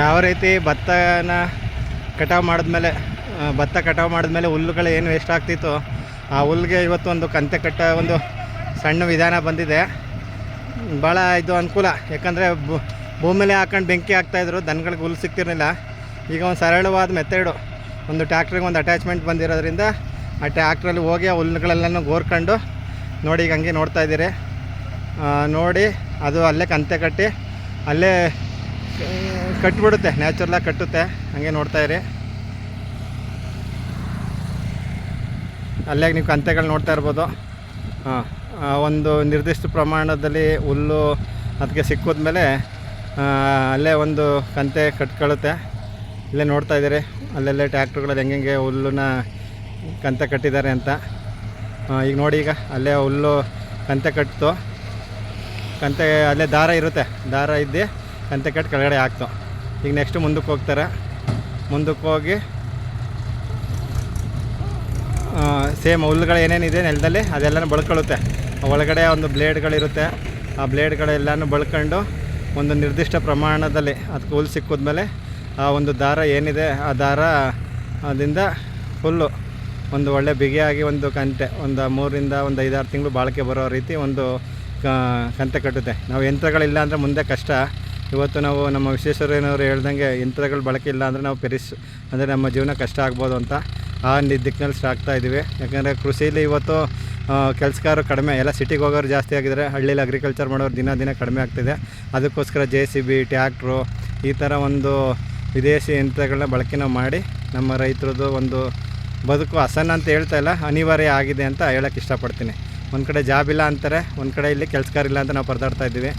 ಯಾವ ರೀತಿ ಭತ್ತನ ಕಟಾವು ಮಾಡಿದ್ಮೇಲೆ ಭತ್ತ ಕಟಾವು ಮಾಡಿದ್ಮೇಲೆ ಹುಲ್ಲುಗಳು ಏನು ವೇಸ್ಟ್ ಆಗ್ತಿತ್ತು, ಆ ಹುಲ್ಲಿಗೆ ಇವತ್ತು ಒಂದು ಕಂತೆ ಕಟ್ಟ ಒಂದು ಸಣ್ಣ ವಿಧಾನ ಬಂದಿದೆ. ಭಾಳ ಇದು ಅನುಕೂಲ, ಯಾಕಂದರೆ ಭೂಮಿಲೆ ಹಾಕೊಂಡು ಬೆಂಕಿ ಹಾಕ್ತಾಯಿದ್ರು ದನಗಳಿಗೆ ಹುಲ್ಲು ಸಿಗ್ತಿರಲಿಲ್ಲ. ಈಗ ಒಂದು ಸರಳವಾದ ಮೆಥಡು ಒಂದು ಟ್ಯಾಕ್ಟ್ರಿಗೆ ಒಂದು ಅಟ್ಯಾಚ್ಮೆಂಟ್ ಬಂದಿರೋದ್ರಿಂದ ಆ ಟ್ಯಾಕ್ಟ್ರಲ್ಲಿ ಹೋಗಿ ಆ ಹುಲ್ಲುಗಳೆಲ್ಲನೂ ಗೋರ್ಕೊಂಡು ನೋಡಿ ಈಗ ಹಂಗೆ ನೋಡ್ತಾ ಇದ್ದೀರಿ. ನೋಡಿ ಅದು ಅಲ್ಲೇ ಕಂತೆ ಕಟ್ಟಿ, ಅಲ್ಲೇ ಕಟ್ಬಿಡುತ್ತೆ ನ್ಯಾಚುರಲಾಗಿ ಕಟ್ಟುತ್ತೆ. ಹಂಗೆ ನೋಡ್ತಾ ಇರಿ. ಅಲ್ಲೇ ನೀವು ಕಂತೆಗಳು ನೋಡ್ತಾ ಇರ್ಬೋದು. ಹಾಂ ಒಂದು ನಿರ್ದಿಷ್ಟ ಪ್ರಮಾಣದಲ್ಲಿ ಹುಲ್ಲು ಅದಕ್ಕೆ ಸಿಕ್ಕಿದ್ಮೇಲೆ ಅಲ್ಲೇ ಒಂದು ಕಂತೆ ಕಟ್ಕೊಳ್ಳುತ್ತೆ ಇಲ್ಲೇ ನೋಡ್ತಾ ಇದ್ದೀರಿ, ಅಲ್ಲೆಲ್ಲೇ ಟ್ಯಾಕ್ಟ್ರುಗಳಲ್ಲಿ ಹೆಂಗೆ ಹುಲ್ಲನ್ನ ಕಂತೆ ಕಟ್ಟಿದ್ದಾರೆ ಅಂತ. ಈಗ ನೋಡಿ ಈಗ, ಅಲ್ಲೇ ಹುಲ್ಲು ಕಂತೆ ಕಟ್ಟಿತು ಕಂತೆ, ಅಲ್ಲೇ ದಾರ ಇರುತ್ತೆ. ದಾರ ಇದ್ದು ಕಂತೆ ಕಟ್ಟು ಕೆಳಗಡೆ ಹಾಕ್ತು ಈಗ ನೆಕ್ಸ್ಟ್ ಮುಂದಕ್ಕೆ ಹೋಗ್ತಾರೆ. ಮುಂದಕ್ಕೆ ಹೋಗಿ ಸೇಮ್ ಹುಲ್ಲುಗಳು ಏನೇನಿದೆ ನೆಲದಲ್ಲಿ, ಅದೆಲ್ಲನೂ ಬಳ್ಕೊಳ್ಳುತ್ತೆ. ಒಳಗಡೆ ಒಂದು ಬ್ಲೇಡ್ಗಳಿರುತ್ತೆ. ಆ ಬ್ಲೇಡ್ಗಳೆಲ್ಲನೂ ಬಳ್ಕೊಂಡು ಒಂದು ನಿರ್ದಿಷ್ಟ ಪ್ರಮಾಣದಲ್ಲಿ ಅದಕ್ಕೆ ಹುಲ್ಲು ಸಿಕ್ಕಿದ್ಮೇಲೆ ಆ ಒಂದು ದಾರ ಏನಿದೆ, ಆ ದಾರ ಅದರಿಂದ ಹುಲ್ಲು ಒಂದು ಒಳ್ಳೆ ಬಿಗಿಯಾಗಿ ಒಂದು ಕಂತೆ ಒಂದು ಮೂರಿಂದ ಒಂದು ಐದಾರು ತಿಂಗಳು ಬಾಳಿಕೆ ಬರೋ ರೀತಿ ಒಂದು ಕಂತೆ ಕಟ್ಟುತ್ತೆ. ನಾವು ಯಂತ್ರಗಳಿಲ್ಲ ಅಂದರೆ ಮುಂದೆ ಕಷ್ಟ. ಇವತ್ತು ನಾವು ನಮ್ಮ ವಿಶ್ವೇಶ್ವರಯ್ಯನವರು ಹೇಳ್ದಂಗೆ ಯಂತ್ರಗಳು ಬಳಕೆ ಇಲ್ಲ ಅಂದರೆ ನಾವು ಪೆರಿಸ್ ಅಂದರೆ ನಮ್ಮ ಜೀವನ ಕಷ್ಟ ಆಗ್ಬೋದು ಅಂತ ಆ ದಿಕ್ಕಿನಲ್ಲಿ ಸಾಕ್ತಾ ಇದ್ದೀವಿ. ಯಾಕಂದರೆ ಕೃಷಿಲಿ ಇವತ್ತು ಕೆಲಸಗಾರರು ಕಡಿಮೆ, ಎಲ್ಲ ಸಿಟಿಗೆ ಹೋಗೋರು ಜಾಸ್ತಿ ಆಗಿದ್ದಾರೆ ಹಳ್ಳಿಲಿ ಅಗ್ರಿಕಲ್ಚರ್ ಮಾಡೋರು ದಿನ ದಿನ ಕಡಿಮೆ ಆಗ್ತಿದೆ. ಅದಕ್ಕೋಸ್ಕರ ಜೆ ಸಿ ಬಿ ಟ್ಯಾಕ್ಟ್ರು ಈ ಥರ ಒಂದು ವಿದೇಶಿ ಯಂತ್ರಗಳನ್ನ ಬಳಕೆ ನಾವು ಮಾಡಿ ನಮ್ಮ ರೈತರದ್ದು ಒಂದು ಬದುಕು ಹಸನ್ ಅಂತ ಹೇಳ್ತಾ ಇಲ್ಲ, ಅನಿವಾರ್ಯ ಆಗಿದೆ ಅಂತ ಹೇಳೋಕ್ಕೆ ಇಷ್ಟಪಡ್ತೀನಿ. ಒಂದು ಕಡೆ ಜಾಬ್ ಇಲ್ಲ ಅಂತಾರೆ, ಒಂದು ಕಡೆ ಇಲ್ಲಿ ಕೆಲಸಗಾರ ಇಲ್ಲ ಅಂತ ನಾವು ಪರದಾಡ್ತಾ ಇದ್ದೀವಿ.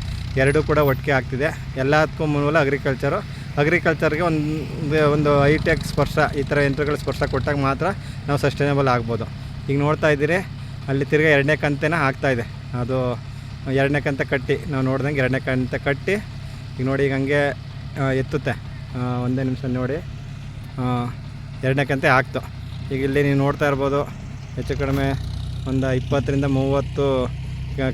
ಎರಡೂ ಕೂಡ ಒಟ್ಟಿಗೆ ಆಗ್ತಿದೆ. ಎಲ್ಲದಕ್ಕೂ ಮೂಲ ಅಗ್ರಿಕಲ್ಚರು ಅಗ್ರಿಕಲ್ಚರ್ಗೆ ಒಂದು ಒಂದು ಹೈಟೆಕ್ ಸ್ಪರ್ಶ, ಈ ಥರ ಯಂತ್ರಗಳ ಸ್ಪರ್ಶ ಕೊಟ್ಟಾಗ ಮಾತ್ರ ನಾವು ಸಸ್ಟೈನೇಬಲ್ ಆಗ್ಬೋದು. ಈಗ ನೋಡ್ತಾ ಇದ್ದೀರಿ, ಅಲ್ಲಿ ತಿರ್ಗಿ ಎರಡನೇ ಕಂತೆನ ಆಗ್ತಾಯಿದೆ ಅದು ಎರಡನೇ ಕಂತೆ ಕಟ್ಟಿ, ನಾವು ನೋಡ್ದಂಗೆ ಎರಡನೇ ಕಂತೆ ಕಟ್ಟಿ, ಈಗ ನೋಡಿ ಈಗ ಹಂಗೆ ಎತ್ತುತ್ತೆ. ಒಂದೇ ನಿಮಿಷ ನೋಡಿ. ಎರಡನೇ ಕಂತೆ ಆಗ್ತು. ಈಗ ಇಲ್ಲಿ ನೀವು ನೋಡ್ತಾ ಇರ್ಬೋದು, ಹೆಚ್ಚು ಕಡಿಮೆ ಒಂದು ಇಪ್ಪತ್ತರಿಂದ ಮೂವತ್ತು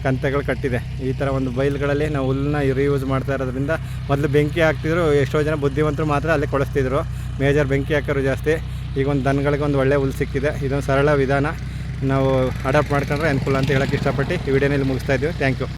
ಕಂತೆಗಳು ಕಟ್ಟಿದೆ. ಈ ಥರ ಒಂದು ಬೈಲ್ಗಳಲ್ಲಿ ನಾವು ಹುಲ್ಲನ್ನ ರೀಯೂಸ್ ಮಾಡ್ತಾ ಇರೋದ್ರಿಂದ ಮೊದಲು ಬೆಂಕಿ ಹಾಕ್ತಿದ್ರು, ಎಷ್ಟೋ ಜನ ಬುದ್ಧಿವಂತರು ಮಾತ್ರ ಅಲ್ಲಿ ಕೊಡಿಸ್ತಿದ್ರು. ಮೇಜರ್ ಬೆಂಕಿ ಹಾಕೋರು ಜಾಸ್ತಿ. ಈಗ ಒಂದು ದನಗಳಿಗೆ ಒಂದು ಒಳ್ಳೆ ಹುಲ್ಲು ಸಿಕ್ಕಿದೆ. ಇದೊಂದು ಸರಳ ವಿಧಾನ. ನಾವು ಅಡಾಪ್ಟ್ ಮಾಡ್ಕೊಂಡ್ರೆ ಅನುಕೂಲ ಅಂತ ಹೇಳೋಕ್ಕೆ ಇಷ್ಟಪಟ್ಟು ಈ ವಿಡಿಯೋನಲ್ಲಿ ಮುಗಿಸ್ತಾ ಇದ್ದೀವಿ ಥ್ಯಾಂಕ್ ಯು